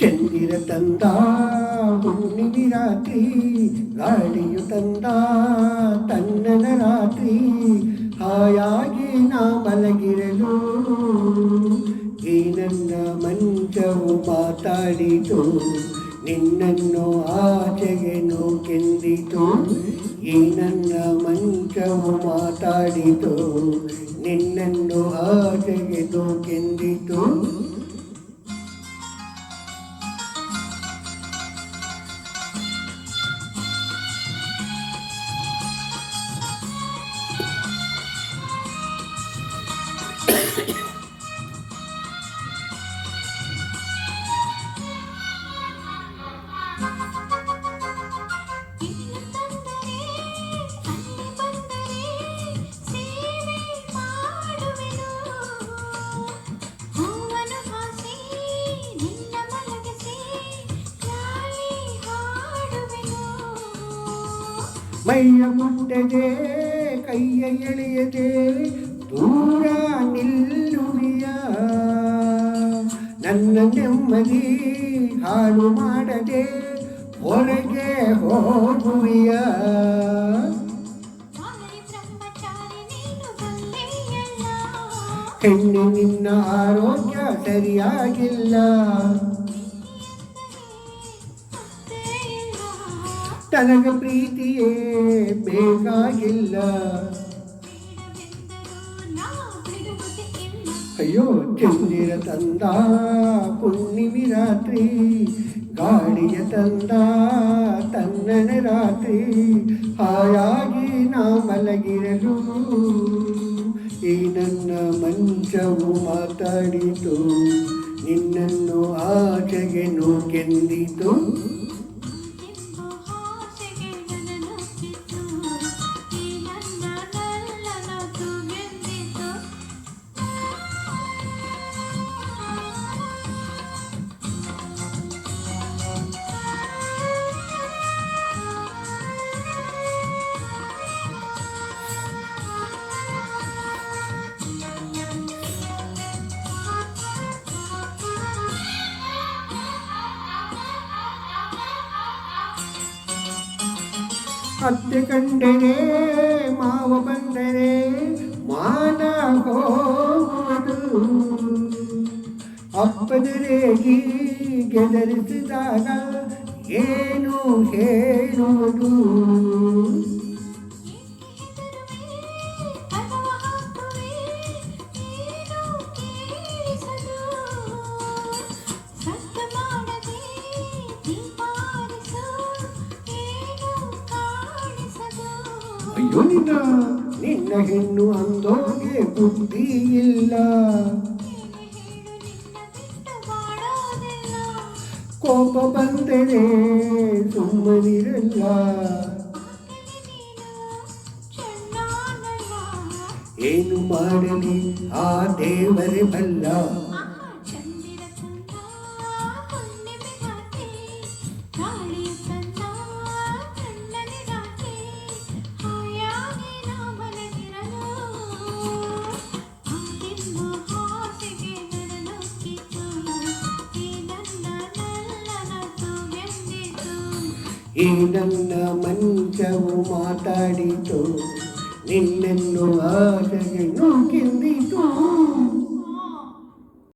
ಚಂದಿರ ತಂದ ಹುಣ್ಣಿಮಿ ರಾತ್ರಿ, ಗಾಳಿಯು ತಂದ, ತನ್ನನ ರಾತ್ರಿ, ಹಾಯಾಗಿ ನಾ ಮಲಗಿರಲು. ಏನನ್ನ ನನ್ನ ಮಂಚವು ಮಾತಾಡಿತು, ನಿನ್ನನ್ನು ಆಚೆಗೆ ನೂಕೆಂದಿತು. ಈ ನನ್ನ ಮಂಚವು ಮಾತಾಡಿತು, ನಿನ್ನನ್ನು ಆಚೆಗೆ ನೂಕೆಂದಿತು ಮೈಯ ಮುಟ್ಟದೆ ಕೈಯ ಎಳೆಯದೆ ದೂರ ನಿಲ್ಲುವಿಯ. ನನ್ನ ನೆಮ್ಮದಿ ಹಾಳು ಮಾಡದೆ ಹೊರಗೆ ಹೋಗುವಿಯ. ಹೆಣ್ಣು ನಿನ್ನ ಆರೋಗ್ಯ ಸರಿಯಾಗಿಲ್ಲ. ತನಗ ಪ್ರೀತಿಯೇ ಬೇಕಾಗಿಲ್ಲ. ಅಯ್ಯೋ, ಚಂದಿರ ತಂದ ಪುಣ್ಣಿಮಿ ರಾತ್ರಿ ಗಾಳಿಯ ತಂದ, ತನ್ನನ ರಾತ್ರಿ, ಹಾಯಾಗಿ ನಾ ಮಲಗಿರಲು. ಈ ನನ್ನ ಮಂಚವು ಮಾತಾಡಿತು, ನಿನ್ನನ್ನು ಆಚೆಗೆ ನೂಕೆಂದಿತು. ಅತ್ತೆ ಕಂಡರೆ ಮಾವ ಬಂದರೆ ಮಾನ ಹೋಗುವುದು ಅಪ್ಪದರೇಗಿ ಗೆದರಿಸಿದಾಗ ಏನು ಹೇಳುವುದು? ಅಯ್ಯೋ ನಿನ್ನ ಹೆಣ್ಣು ಅಂದೋಗೆ ಬುದ್ಧಿ ಇಲ್ಲ ಕೋಪ ಬಂದರೆ ಸುಮ್ಮನಿರಲ್ಲ. ಏನು ಮಾಡಲಿ ಆ ದೇವರೇ ಬಲ್ಲ. ಈ ನನ್ನ ಮಂಚವು ಮಾತಾಡಿತು ನಿನ್ನನ್ನು ಆಚೆಗೆ ನೂಕಿಂದಿತು